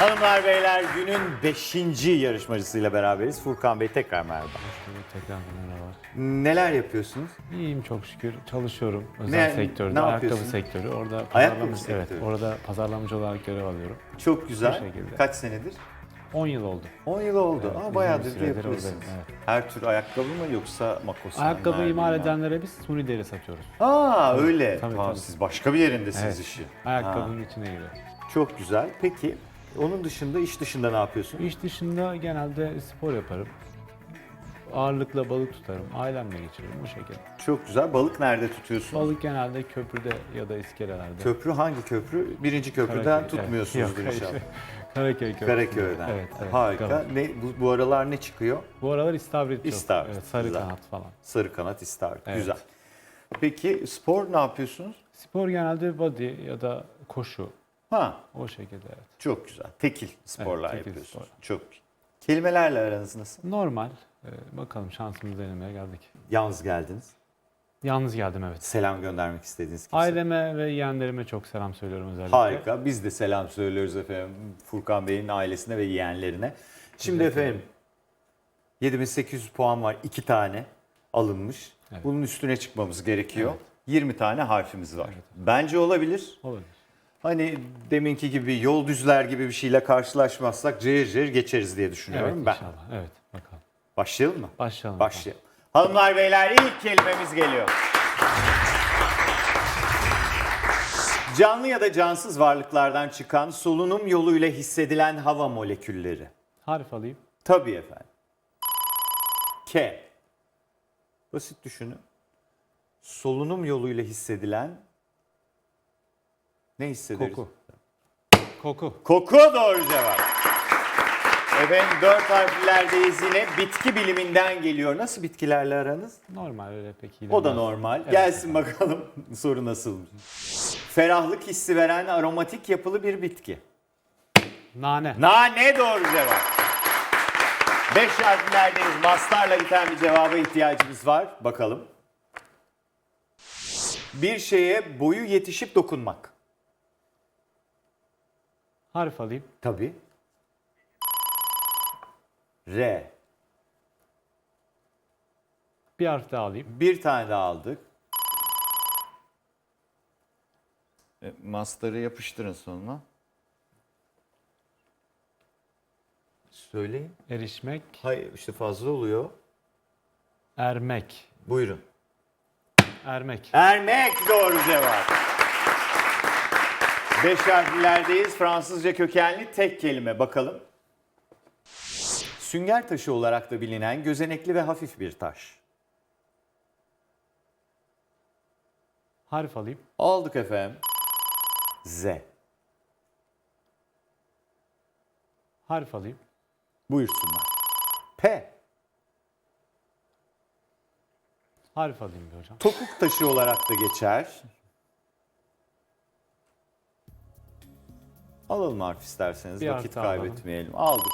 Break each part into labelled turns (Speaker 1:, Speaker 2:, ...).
Speaker 1: Hanımlar beyler günün 5. yarışmacısıyla beraberiz. Furkan Bey tekrar merhaba.
Speaker 2: Tekrar merhaba.
Speaker 1: Neler yapıyorsunuz?
Speaker 2: İyiyim çok şükür. Çalışıyorum özel
Speaker 1: Ne-
Speaker 2: sektörde.
Speaker 1: ne
Speaker 2: ayakkabı
Speaker 1: yapıyorsun?
Speaker 2: sektörü. Orada pazarlamacı- Evet,
Speaker 1: sektörü.
Speaker 2: orada pazarlamacı olarak görev alıyorum.
Speaker 1: Çok güzel.
Speaker 2: Şekilde.
Speaker 1: Kaç senedir?
Speaker 2: 10 yıl oldu.
Speaker 1: 10 yıl oldu.
Speaker 2: Evet,
Speaker 1: Ama
Speaker 2: uzun
Speaker 1: bayağıdır
Speaker 2: bir
Speaker 1: da
Speaker 2: süredir
Speaker 1: yapıyorsunuz.
Speaker 2: oradayım, evet.
Speaker 1: Her tür ayakkabı mı yoksa makos mu?
Speaker 2: Ayakkabı imal edenlere biz suni deri satıyoruz.
Speaker 1: Aa öyle.
Speaker 2: Tabii,
Speaker 1: Aa,
Speaker 2: tabii.
Speaker 1: Siz başka bir yerindesiniz işi.
Speaker 2: Ayakkabının içine giriyor.
Speaker 1: Çok güzel. Peki onun dışında iş dışında ne yapıyorsun?
Speaker 2: İş dışında genelde spor yaparım. Ağırlıkla balık tutarım. Ailemle geçiririm bu şekilde.
Speaker 1: Çok güzel. Balık nerede tutuyorsun?
Speaker 2: Balık genelde köprüde ya da iskelelerde.
Speaker 1: Köprü hangi köprü? Birinci köprüden
Speaker 2: Karaköy, evet.
Speaker 1: tutmuyorsunuzdur
Speaker 2: Yok,
Speaker 1: inşallah.
Speaker 2: Karaköy köprüsü.
Speaker 1: Karaköy'den.
Speaker 2: Evet, evet.
Speaker 1: Harika.
Speaker 2: Tamam.
Speaker 1: Ne bu, bu aralar ne çıkıyor?
Speaker 2: Bu aralar istavrit çok.
Speaker 1: İstavrit,
Speaker 2: Evet, sarı
Speaker 1: güzel.
Speaker 2: kanat falan.
Speaker 1: Sarı kanat istavrit.
Speaker 2: Evet.
Speaker 1: Güzel. Peki spor ne yapıyorsunuz?
Speaker 2: Spor genelde body ya da koşu
Speaker 1: Ha,
Speaker 2: o şekilde evet.
Speaker 1: çok güzel. Tekil sporlar
Speaker 2: tekil
Speaker 1: yapıyorsunuz.
Speaker 2: spor.
Speaker 1: Çok. Kelimelerle aranız nasıl?
Speaker 2: Normal. Ee, bakalım şansımızı denemeye geldik.
Speaker 1: Yalnız geldiniz.
Speaker 2: Yalnız geldim evet.
Speaker 1: Selam göndermek istediğiniz kimse.
Speaker 2: Aileme ve yeğenlerime çok selam söylüyorum özellikle.
Speaker 1: Harika. Biz de selam söylüyoruz efendim Furkan Bey'in ailesine ve yeğenlerine. Şimdi efendim 7800 puan var. iki tane alınmış.
Speaker 2: Evet.
Speaker 1: Bunun üstüne çıkmamız gerekiyor.
Speaker 2: Evet.
Speaker 1: 20 tane harfimiz var.
Speaker 2: Evet.
Speaker 1: Bence olabilir.
Speaker 2: Olabilir.
Speaker 1: Hani deminki gibi yol düzler gibi bir şeyle karşılaşmazsak cayır cayır geçeriz diye düşünüyorum
Speaker 2: Evet
Speaker 1: ben.
Speaker 2: inşallah. Evet bakalım.
Speaker 1: Başlayalım mı?
Speaker 2: Başlayalım.
Speaker 1: Başlayalım. Hanımlar beyler ilk kelimemiz geliyor. Canlı ya da cansız varlıklardan çıkan solunum yoluyla hissedilen hava molekülleri.
Speaker 2: Harf alayım.
Speaker 1: Tabii efendim. K. Basit düşünün. Solunum yoluyla hissedilen ne hissederiz?
Speaker 2: Koku. Koku.
Speaker 1: Koku doğru cevap. Efendim dört harflerdeyiz yine. Bitki biliminden geliyor. Nasıl bitkilerle aranız?
Speaker 2: Normal öyle pek iyi.
Speaker 1: O da normal.
Speaker 2: Evet.
Speaker 1: Gelsin bakalım soru nasılmış. Ferahlık hissi veren aromatik yapılı bir bitki.
Speaker 2: Nane.
Speaker 1: Nane doğru cevap. Beş harflerdeyiz. Mastarla biten bir cevaba ihtiyacımız var. Bakalım. Bir şeye boyu yetişip dokunmak.
Speaker 2: Harf alayım.
Speaker 1: Tabii. R.
Speaker 2: Bir harf daha alayım.
Speaker 1: Bir tane daha aldık. E, Mastarı yapıştırın sonuna. Söyleyin.
Speaker 2: Erişmek.
Speaker 1: Hayır işte fazla oluyor.
Speaker 2: Ermek.
Speaker 1: Buyurun.
Speaker 2: Ermek.
Speaker 1: Ermek doğru cevap. Beş harflerdeyiz. Fransızca kökenli tek kelime. Bakalım. Sünger taşı olarak da bilinen gözenekli ve hafif bir taş.
Speaker 2: Harf alayım.
Speaker 1: Aldık efendim. Z.
Speaker 2: Harf alayım.
Speaker 1: Buyursunlar. P.
Speaker 2: Harf alayım bir hocam.
Speaker 1: Topuk taşı olarak da geçer. Alalım harf isterseniz.
Speaker 2: Bir
Speaker 1: Vakit
Speaker 2: daha alalım.
Speaker 1: kaybetmeyelim. Aldık.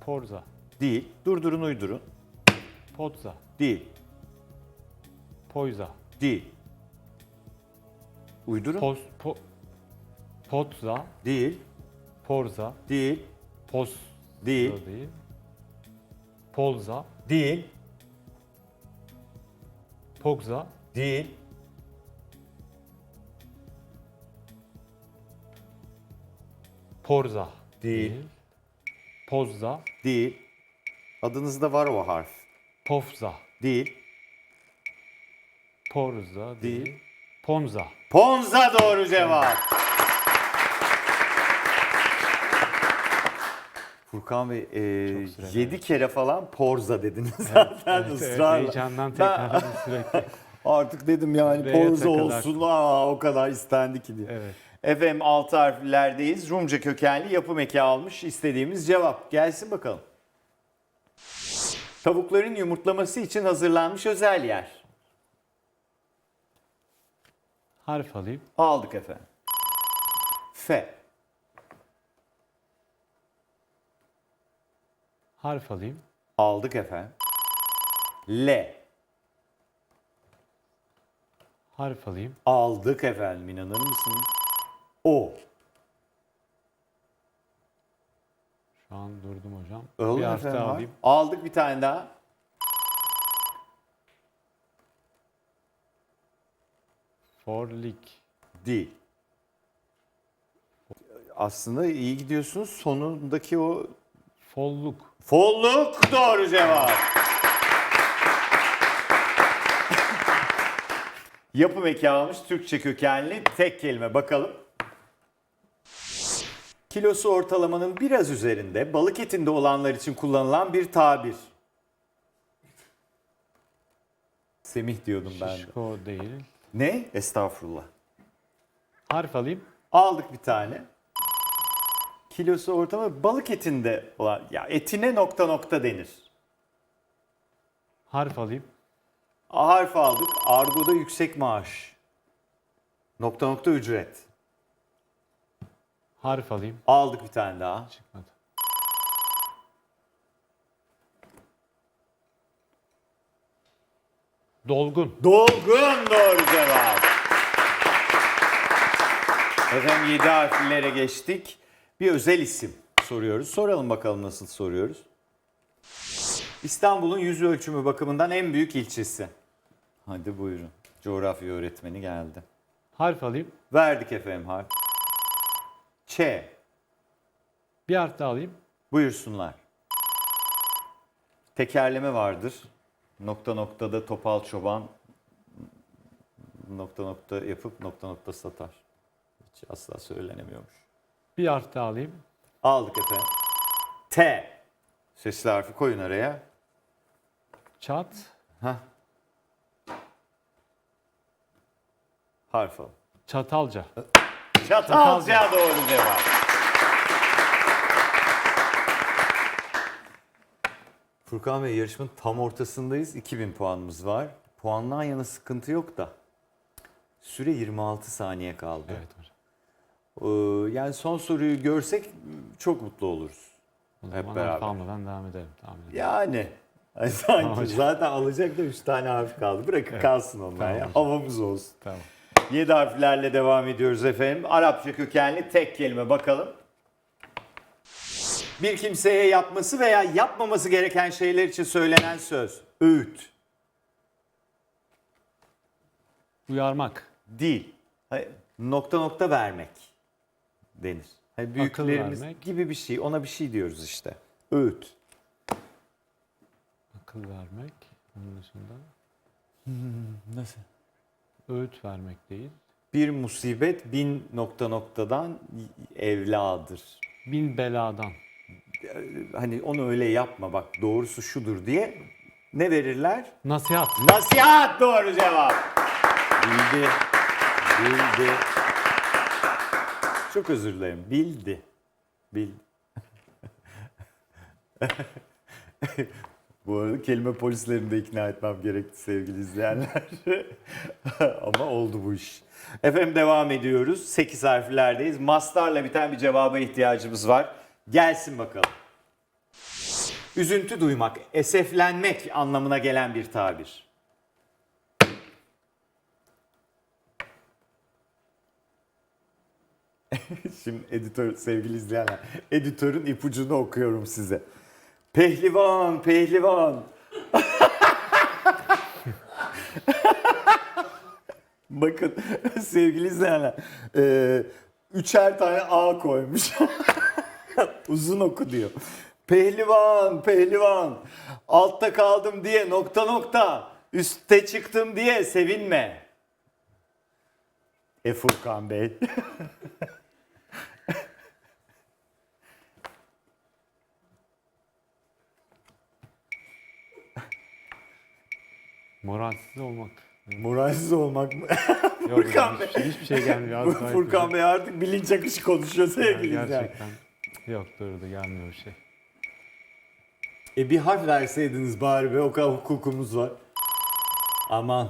Speaker 2: Porza.
Speaker 1: Değil. Durdurun uydurun.
Speaker 2: Potza.
Speaker 1: Değil.
Speaker 2: Poyza.
Speaker 1: Değil. Uydurun.
Speaker 2: Pos, po, potza.
Speaker 1: Değil.
Speaker 2: Porza.
Speaker 1: Değil.
Speaker 2: Pos.
Speaker 1: Değil.
Speaker 2: değil. Polza.
Speaker 1: Değil.
Speaker 2: Pogza.
Speaker 1: Değil.
Speaker 2: Porza.
Speaker 1: Değil.
Speaker 2: Pozza.
Speaker 1: Değil. Adınızda var o harf.
Speaker 2: Pofza.
Speaker 1: Değil.
Speaker 2: Porza.
Speaker 1: Değil.
Speaker 2: Değil. Ponza.
Speaker 1: Ponza doğru cevap. Furkan Bey, e,
Speaker 2: süre
Speaker 1: 7 kere falan porza dediniz zaten
Speaker 2: Evet, evet,
Speaker 1: ısrarla.
Speaker 2: heyecandan tekrar sürekli.
Speaker 1: Artık dedim yani
Speaker 2: R'ye
Speaker 1: porza
Speaker 2: takıldı
Speaker 1: olsun aa, o kadar istendi ki diye.
Speaker 2: Evet.
Speaker 1: Efendim altı harflerdeyiz. Rumca kökenli yapım eki almış istediğimiz cevap. Gelsin bakalım. Tavukların yumurtlaması için hazırlanmış özel yer.
Speaker 2: Harf alayım.
Speaker 1: Aldık efendim. F.
Speaker 2: Harf alayım.
Speaker 1: Aldık efendim. L.
Speaker 2: Harf alayım.
Speaker 1: Aldık efendim inanır mısınız? O.
Speaker 2: Şu an durdum hocam.
Speaker 1: Olur
Speaker 2: bir harf daha alayım.
Speaker 1: Aldık bir tane daha.
Speaker 2: Forlik.
Speaker 1: Değil. Aslında iyi gidiyorsunuz. Sonundaki o
Speaker 2: Folluk.
Speaker 1: folluk doğru cevap. Yapım eki almış Türkçe kökenli tek kelime bakalım. Kilosu ortalamanın biraz üzerinde balık etinde olanlar için kullanılan bir tabir. Semih diyordum ben de.
Speaker 2: Şişko değil.
Speaker 1: Ne? Estağfurullah.
Speaker 2: Harf alayım.
Speaker 1: Aldık bir tane. Kilosu ortalama balık etinde olan ya etine nokta nokta denir.
Speaker 2: Harf alayım.
Speaker 1: A harfi aldık. Argo'da yüksek maaş. Nokta nokta ücret.
Speaker 2: Harf alayım.
Speaker 1: Aldık bir tane daha.
Speaker 2: Çıkmadı. Dolgun.
Speaker 1: Dolgun doğru cevap. Efendim 7 harflere geçtik. Bir özel isim soruyoruz. Soralım bakalım nasıl soruyoruz. İstanbul'un yüz ölçümü bakımından en büyük ilçesi. Hadi buyurun. Coğrafya öğretmeni geldi.
Speaker 2: Harf alayım.
Speaker 1: Verdik efendim harf. Ç.
Speaker 2: Bir harf daha alayım.
Speaker 1: Buyursunlar. Tekerleme vardır. Nokta noktada topal çoban nokta nokta yapıp nokta nokta satar. Hiç asla söylenemiyormuş.
Speaker 2: Bir harf daha alayım.
Speaker 1: Aldık efendim. T. Sesli harfi koyun araya.
Speaker 2: Çat.
Speaker 1: Hah. Harf alın.
Speaker 2: Çatalca.
Speaker 1: Çatalca doğru cevap. Furkan Bey yarışmanın tam ortasındayız. 2000 puanımız var. Puandan yana sıkıntı yok da. Süre 26 saniye kaldı.
Speaker 2: Evet hocam.
Speaker 1: Ee, yani son soruyu görsek çok mutlu oluruz.
Speaker 2: O
Speaker 1: Hep
Speaker 2: zaman
Speaker 1: beraber.
Speaker 2: harf almadan devam edelim. Tamam.
Speaker 1: Yani Ay, sanki
Speaker 2: Tamam
Speaker 1: zaten alacak da 3 tane harf kaldı. Bırakın kalsın onlar
Speaker 2: Tamam
Speaker 1: ya.
Speaker 2: hocam.
Speaker 1: Havamız olsun.
Speaker 2: Tamam.
Speaker 1: 7 harflerle devam ediyoruz efendim. Arapça kökenli tek kelime bakalım. Bir kimseye yapması veya yapmaması gereken şeyler için söylenen söz. Öğüt.
Speaker 2: Uyarmak.
Speaker 1: Değil. Hayır, Nokta nokta vermek denir. Hani büyüklerimiz
Speaker 2: vermek.
Speaker 1: gibi bir şey. Ona bir şey diyoruz işte. Öğüt.
Speaker 2: Akıl vermek. Onun dışında.
Speaker 1: Nasıl?
Speaker 2: Öğüt vermek değil.
Speaker 1: Bir musibet bin nokta noktadan evladır.
Speaker 2: Bin beladan.
Speaker 1: Hani onu öyle yapma bak doğrusu şudur diye ne verirler?
Speaker 2: Nasihat.
Speaker 1: Nasihat doğru cevap. Bildi. Bildi. Çok özür dilerim. Bildi. Bildi. Bu arada kelime polislerini de ikna etmem gerekti sevgili izleyenler. Ama oldu bu iş. Efendim devam ediyoruz. 8 harflerdeyiz. Mastarla biten bir cevaba ihtiyacımız var. Gelsin bakalım. Üzüntü duymak, eseflenmek anlamına gelen bir tabir. Şimdi editör, sevgili izleyenler, editörün ipucunu okuyorum size. Pehlivan, pehlivan. Bakın sevgili izleyenler, e, üçer tane A koymuş. Uzun oku diyor. Pehlivan, pehlivan. Altta kaldım diye nokta nokta. Üste çıktım diye sevinme. E Furkan Bey.
Speaker 2: Moralsiz olmak.
Speaker 1: Moralsiz olmak mı?
Speaker 2: Yok
Speaker 1: Furkan
Speaker 2: hocam, hiçbir, hiçbir şey gelmiyor. hiçbir
Speaker 1: Furkan. Bey artık bilinç akışı konuşuyor
Speaker 2: Yani
Speaker 1: sevgili izleyenler.
Speaker 2: Gerçekten. Yok durdu gelmiyor bir şey.
Speaker 1: E bir harf verseydiniz bari be o kadar hukukumuz var. Aman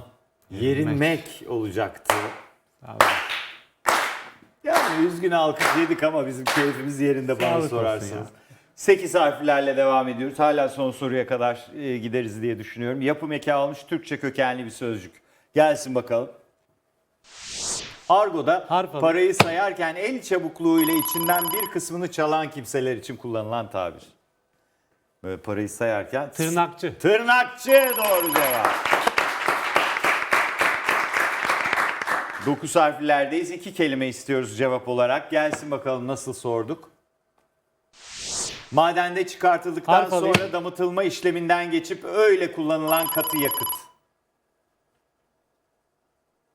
Speaker 1: yerinmek olacaktı.
Speaker 2: Abi,
Speaker 1: Yani üzgün alkış yedik ama bizim keyfimiz yerinde bana
Speaker 2: Sağlık olsun
Speaker 1: sorarsanız.
Speaker 2: ya.
Speaker 1: 8 harflerle devam ediyoruz. Hala son soruya kadar e, gideriz diye düşünüyorum. Yapım eki almış Türkçe kökenli bir sözcük. Gelsin bakalım. Argo'da
Speaker 2: Harf
Speaker 1: parayı sayarken el çabukluğuyla içinden bir kısmını çalan kimseler için kullanılan tabir. Böyle parayı sayarken
Speaker 2: Tırnakçı.
Speaker 1: Tırnakçı doğru cevap. Dokuz harflerdeyiz. İki kelime istiyoruz cevap olarak. Gelsin bakalım nasıl sorduk. Madende çıkartıldıktan
Speaker 2: Harf alayım.
Speaker 1: sonra damıtılma işleminden geçip öyle kullanılan katı yakıt.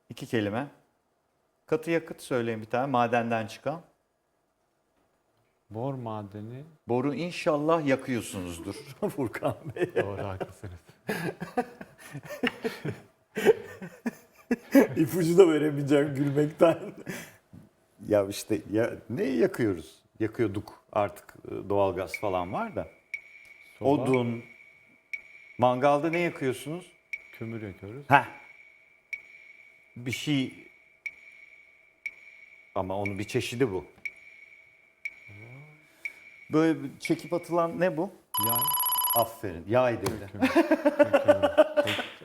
Speaker 1: İki kelime. Katı yakıt söyleyin bir tane madenden çıkan.
Speaker 2: Bor madeni.
Speaker 1: Boru inşallah yakıyorsunuzdur Furkan Bey.
Speaker 2: Doğru haklısınız.
Speaker 1: İpucu da veremeyeceğim gülmekten. ya işte ya ne yakıyoruz? Yakıyorduk artık e, doğalgaz falan var da.
Speaker 2: Soba,
Speaker 1: Odun. Mangalda ne yakıyorsunuz?
Speaker 2: Kömür yakıyoruz.
Speaker 1: Heh. Bir şey ama onun bir çeşidi bu. Böyle bir çekip atılan ne bu?
Speaker 2: Yay.
Speaker 1: Aferin. Yay dedi.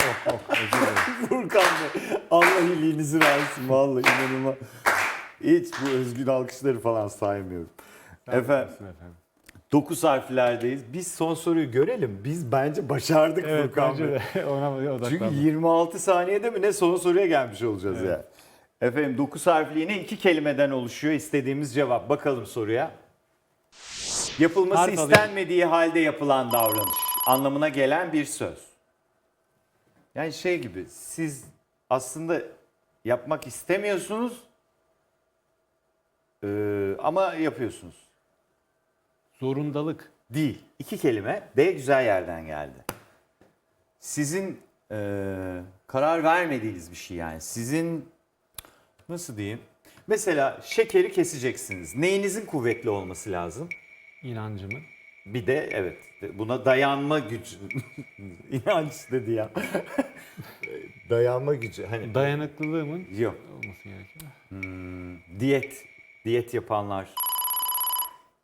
Speaker 2: Oh oh.
Speaker 1: Furkan Bey. Allah iyiliğinizi versin. Vallahi inanılmaz. Hiç bu özgün alkışları falan saymıyorum. Efendim,
Speaker 2: efendim.
Speaker 1: 9 harflerdeyiz. Biz son soruyu görelim. Biz bence başardık
Speaker 2: Evet
Speaker 1: Furkan
Speaker 2: bence
Speaker 1: Bey.
Speaker 2: de ona
Speaker 1: Çünkü
Speaker 2: odaklandım.
Speaker 1: 26 saniyede mi ne son soruya gelmiş olacağız
Speaker 2: Evet.
Speaker 1: ya. Efendim 9 harfli yine iki kelimeden oluşuyor istediğimiz cevap. Bakalım soruya. Yapılması
Speaker 2: Harf alayım.
Speaker 1: istenmediği halde yapılan davranış anlamına gelen bir söz. Yani şey gibi siz aslında yapmak istemiyorsunuz eee, ama yapıyorsunuz.
Speaker 2: Zorundalık.
Speaker 1: Değil. İki kelime D güzel yerden geldi. Sizin eee, karar vermediğiniz bir şey yani. Sizin nasıl diyeyim? Mesela şekeri keseceksiniz. Neyinizin kuvvetli olması lazım?
Speaker 2: inancımın.
Speaker 1: Bir de evet buna dayanma gücü. İnanç dedi ya. dayanma gücü. Hani
Speaker 2: Dayanıklılığımın
Speaker 1: yok.
Speaker 2: olması gerekiyor.
Speaker 1: Hmm, diyet. Diyet yapanlar.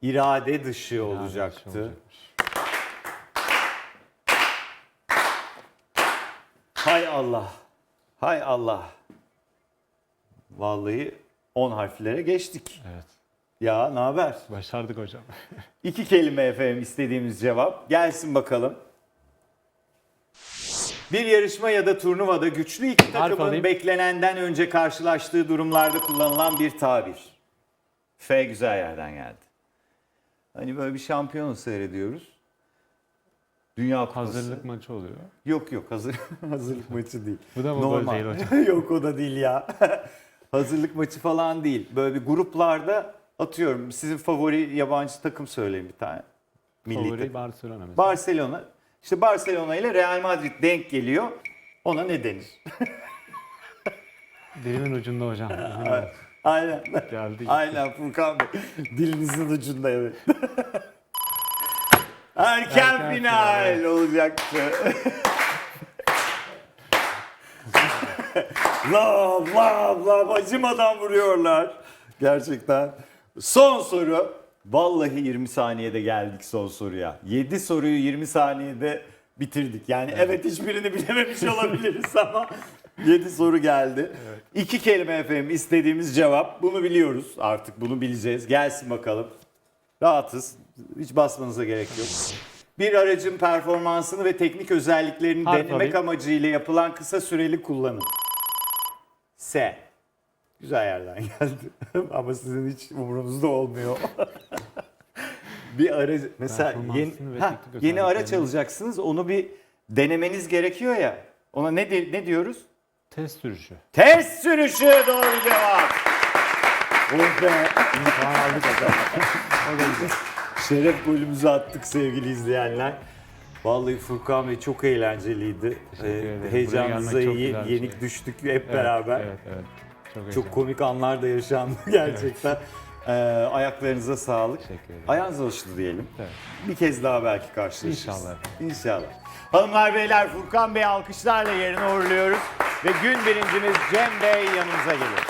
Speaker 1: İrade dışı olacaktı.
Speaker 2: olacakmış.
Speaker 1: Hay Allah. Hay Allah. Vallahi 10 harflere geçtik.
Speaker 2: Evet.
Speaker 1: Ya ne haber?
Speaker 2: Başardık hocam.
Speaker 1: İki kelime efendim istediğimiz cevap. Gelsin bakalım. Bir yarışma ya da turnuvada güçlü iki takımın
Speaker 2: alayım.
Speaker 1: beklenenden önce karşılaştığı durumlarda kullanılan bir tabir. F güzel yerden geldi. Hani böyle bir şampiyonu seyrediyoruz. Dünya Kupası.
Speaker 2: Hazırlık maçı oluyor.
Speaker 1: Yok yok hazır hazırlık maçı değil.
Speaker 2: Bu da mı gol değil
Speaker 1: Normal. yok o da değil ya. hazırlık maçı falan değil. Böyle bir gruplarda atıyorum sizin favori yabancı takım söyleyin bir tane. Milli
Speaker 2: Favori
Speaker 1: takım.
Speaker 2: Barcelona mesela.
Speaker 1: Barcelona. İşte Barcelona ile Real Madrid denk geliyor. Ona ne denir?
Speaker 2: Dilimin ucunda hocam. Bilmiyorum.
Speaker 1: Aynen.
Speaker 2: Geldi. gitti.
Speaker 1: Aynen Furkan Bey. Dilinizin ucunda evet. Erken,
Speaker 2: Erken
Speaker 1: final,
Speaker 2: final,
Speaker 1: olacaktı. lav lav lav acımadan vuruyorlar. Gerçekten. Son soru. Vallahi 20 saniyede geldik son soruya. 7 soruyu 20 saniyede bitirdik. Yani evet, hiçbirini bilememiş olabiliriz ama 7 soru geldi. İki kelime efendim istediğimiz cevap. Bunu biliyoruz artık bunu bileceğiz. Gelsin bakalım. Rahatız. Hiç basmanıza gerek yok. Bir aracın performansını ve teknik özelliklerini
Speaker 2: Harf
Speaker 1: denemek
Speaker 2: alayım.
Speaker 1: amacıyla yapılan kısa süreli kullanım. S. Güzel yerden geldi. Ama sizin hiç umurunuzda olmuyor. bir aracı mesela yeni, ha, yeni araç alacaksınız. Onu bir denemeniz gerekiyor ya. Ona ne ne diyoruz?
Speaker 2: Test sürüşü.
Speaker 1: Test sürüşü doğru cevap. Be.
Speaker 2: İmtihan aldık hocam.
Speaker 1: Şeref golümüzü attık sevgili izleyenler. Vallahi Furkan Bey çok eğlenceliydi. Ee, heyecanınıza
Speaker 2: bir
Speaker 1: yenik
Speaker 2: şey.
Speaker 1: düştük hep
Speaker 2: Evet,
Speaker 1: beraber.
Speaker 2: Evet, evet. Çok,
Speaker 1: Çok komik anlar da yaşandı gerçekten. Ee, ayaklarınıza sağlık. Ayağınız alıştı diyelim.
Speaker 2: Evet.
Speaker 1: Bir kez daha belki karşılaşırız.
Speaker 2: İnşallah.
Speaker 1: İnşallah. Hanımlar beyler Furkan Bey alkışlarla yerine uğurluyoruz. Ve gün birincimiz Cem Bey yanımıza geliyor.